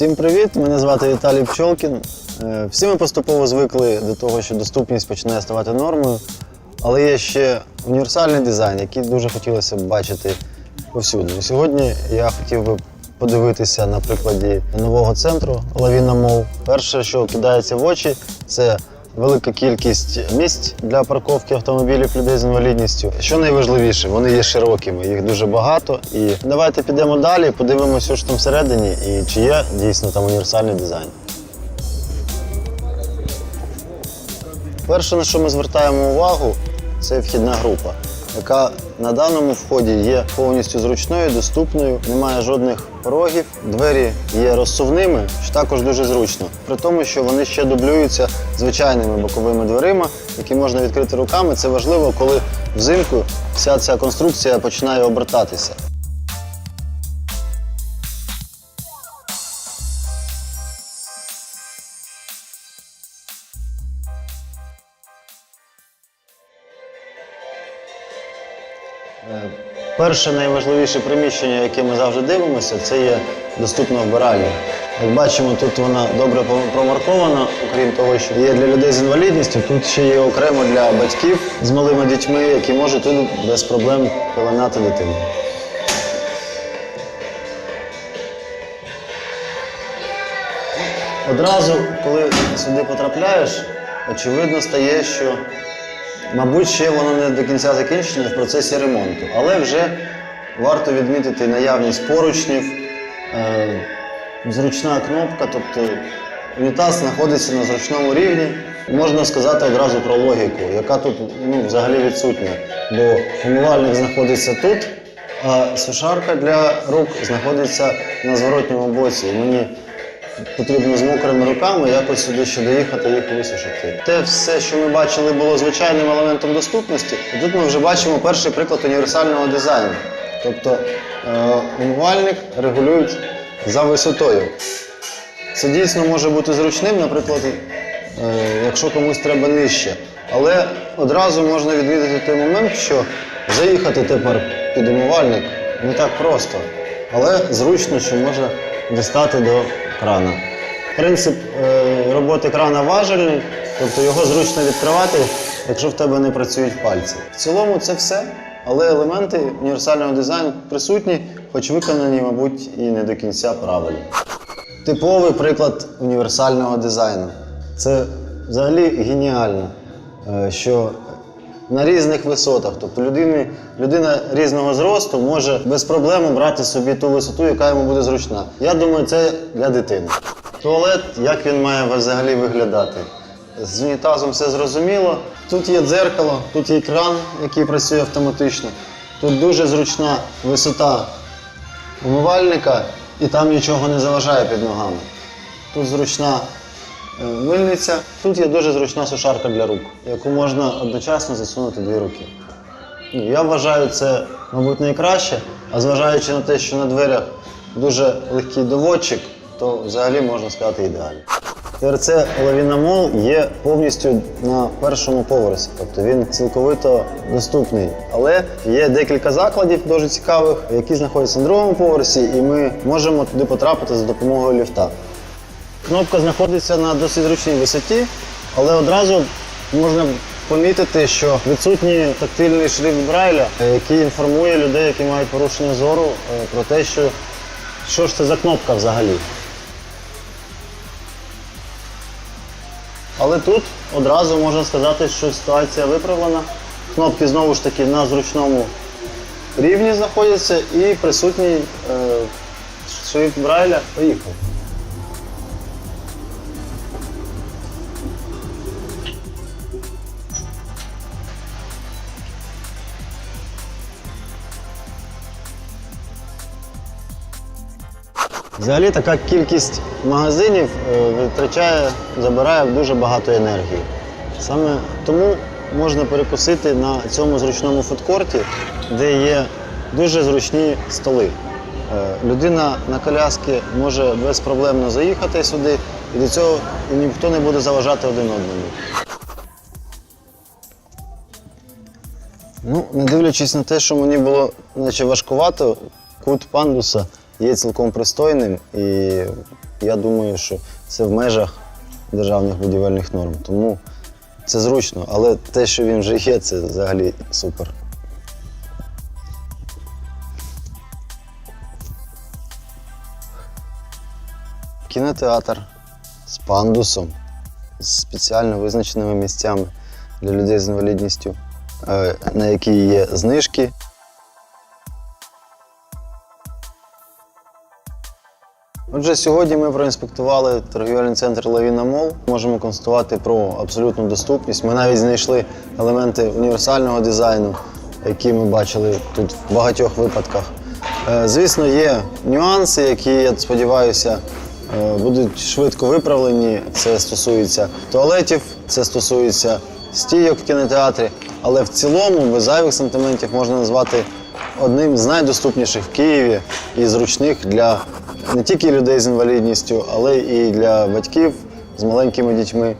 Всім привіт! Мене звати Віталій Пчолкін. Е, Всі ми поступово звикли до того, що доступність починає ставати нормою, але є ще універсальний дизайн, який дуже хотілося б бачити повсюди. Сьогодні я хотів би подивитися на прикладі нового центру Лавіна Мов. Перше, що кидається в очі, це велика кількість місць для парковки автомобілів людей з інвалідністю. Що найважливіше, вони є широкими, їх дуже багато. І давайте підемо далі, подивимося, що ж там всередині і чи є дійсно там універсальний дизайн. Перше, на що ми звертаємо увагу, це вхідна група, яка на даному вході є повністю зручною, доступною, немає жодних порогів. Двері є розсувними, що також дуже зручно. При тому, що вони ще дублюються звичайними боковими дверима, які можна відкрити руками. Це важливо, коли взимку вся ця конструкція починає обертатися. Перше найважливіше приміщення, яке ми завжди дивимося, це є доступна вбиральня. Як бачимо, тут вона добре промаркована, окрім того, що є для людей з інвалідністю, тут ще є окремо для батьків з малими дітьми, які можуть тут без проблем пеленати дитину. Одразу, коли сюди потрапляєш, очевидно стає, що Мабуть, ще воно не до кінця закінчено в процесі ремонту, але вже варто відмітити наявність поручнів, е, зручна кнопка, тобто унітаз знаходиться на зручному рівні. Можна сказати одразу про логіку, яка тут ну, взагалі відсутня. Бо умивальник знаходиться тут, а сушарка для рук знаходиться на зворотньому боці. Мені потрібно з мокрими руками якось сюди ще доїхати їх висушити. Те все, що ми бачили, було звичайним елементом доступності. І тут ми вже бачимо перший приклад універсального дизайну. Тобто е, умивальник регулюють за висотою. Це дійсно може бути зручним, наприклад, е, якщо комусь треба нижче. Але одразу можна відмітити той момент, що заїхати тепер під умивальник не так просто, але зручно, що можна дістати до крана. Принцип е, роботи крана важельний, тобто його зручно відкривати, якщо в тебе не працюють пальці. В цілому це все, але елементи універсального дизайну присутні, хоч виконані, мабуть, і не до кінця правильно. Типовий приклад універсального дизайну. Це взагалі геніально, е, що на різних висотах, тобто людини, людина різного зросту може без проблем обрати собі ту висоту, яка йому буде зручна. Я думаю, це для дитини. Туалет, як він має взагалі виглядати? З унітазом все зрозуміло. Тут є дзеркало, тут є кран, який працює автоматично. Тут дуже зручна висота умивальника, і там нічого не заважає під ногами. Тут зручна мильниця, тут є дуже зручна сушарка для рук, яку можна одночасно засунути дві руки. Ну, Я вважаю це, мабуть, найкраще, а зважаючи на те, що на дверях дуже легкий доводчик, то взагалі можна сказати ідеально. ТРЦ Лавінамол є повністю на першому поверсі, тобто він цілковито доступний. Але є декілька закладів дуже цікавих, які знаходяться на другому поверсі, і ми можемо туди потрапити за допомогою ліфта. Кнопка знаходиться на досить зручній висоті, але одразу можна помітити, що відсутній тактильний шрифт Брайля, е, який інформує людей, які мають порушення зору, е, про те, що, що ж це за кнопка взагалі. Але тут одразу можна сказати, що ситуація виправлена. Кнопки знову ж таки на зручному рівні знаходяться і присутній е, шрифт Брайля. Поїхав. Взагалі така кількість магазинів е, витрачає, забирає дуже багато енергії. Саме тому можна перекусити на цьому зручному фудкорті, де є дуже зручні столи. Е, Людина на коляски може безпроблемно заїхати сюди, і до цього ніхто не буде заважати один одному. Ну, не дивлячись на те, що мені було наче важкувато, кут пандуса є цілком пристойним і Я думаю, що це в межах державних будівельних норм. Тому це зручно, але те, що він вже є, це взагалі супер. Кінотеатр з пандусом, з спеціально визначеними місцями для людей з інвалідністю, е, на які є знижки. Отже, сьогодні ми проінспектували торгівельний центр Лавіна Мол. Можемо констатувати про абсолютну доступність. Ми навіть знайшли елементи універсального дизайну, які ми бачили тут в багатьох випадках. Е, Звісно, є нюанси, які, я сподіваюся, е, будуть швидко виправлені. Це стосується туалетів, це стосується стійок в кінотеатрі. Але в цілому, без зайвих сантиментів, можна назвати одним з найдоступніших в Києві і зручних для не тільки людей з інвалідністю, але і для батьків з маленькими дітьми.